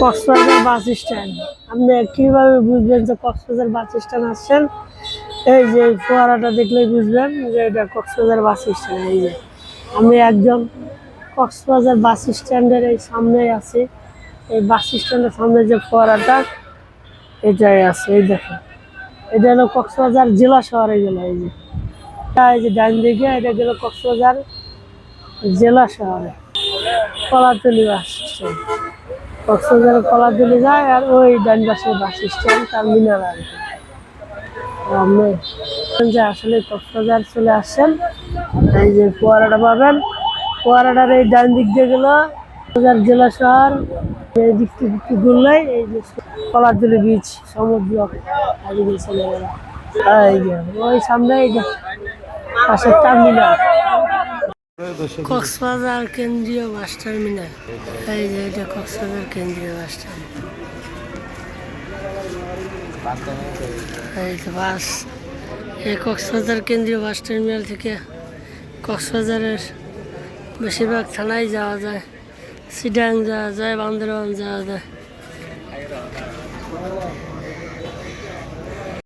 Cox's Bazar bus stand. আপনি কীভাবে বুঝবেন যে কক্সবাজার বাস স্ট্যান্ড আসছেন? এই যে ফোয়ারাটা দেখলেই বুঝবেন যে এটা কক্সবাজার বাস স্ট্যান্ড। এই যে, আমি একজন কক্সবাজার বাস স্ট্যান্ডের এই সামনেই আছি। এই বাস স্ট্যান্ডের সামনে যে ফোয়ারাটা, এটাই আছে, এই দেখেন। এটা হলো কক্সবাজার জেলা শহরে গেল, এই যে। এই যে ডান দিকে, এটা গেল কক্সবাজার জেলা শহরে। কলাতলি বাস। স্ট্যান্ড কক্সবাজার কলাতলি যায় আর ওই ডান পাশে বাস স্ট্যান্ড, টার্মিনাল আর কি। যে আসলে কক্সবাজার চলে আসছেন, এই যে ফোয়ারাটা পাবেন। ফোয়ারাটার এই ডান দিক দিয়ে গেল, কক্সবাজার জেলা শহর। এই দিক থেকে একটু ঘুরলেই এই যে কলাতলি বিচ, সমুদ্র এদিকে চলে গেল। এই যে, ওই সামনে এই যে পাশে টার্মিনাল। কক্সবাজার কেন্দ্রীয় বাস টার্মিনাল এই যে এটা কক্সবাজার কেন্দ্রীয় বাস টার্মিনাল এই যে বাস এই কক্সবাজার কেন্দ্রীয় বাস টার্মিনাল থেকে কক্সবাজারের বেশিরভাগ থানায় যাওয়া যায় সিডাং যাওয়া যায় বান্দরবান যাওয়া যায়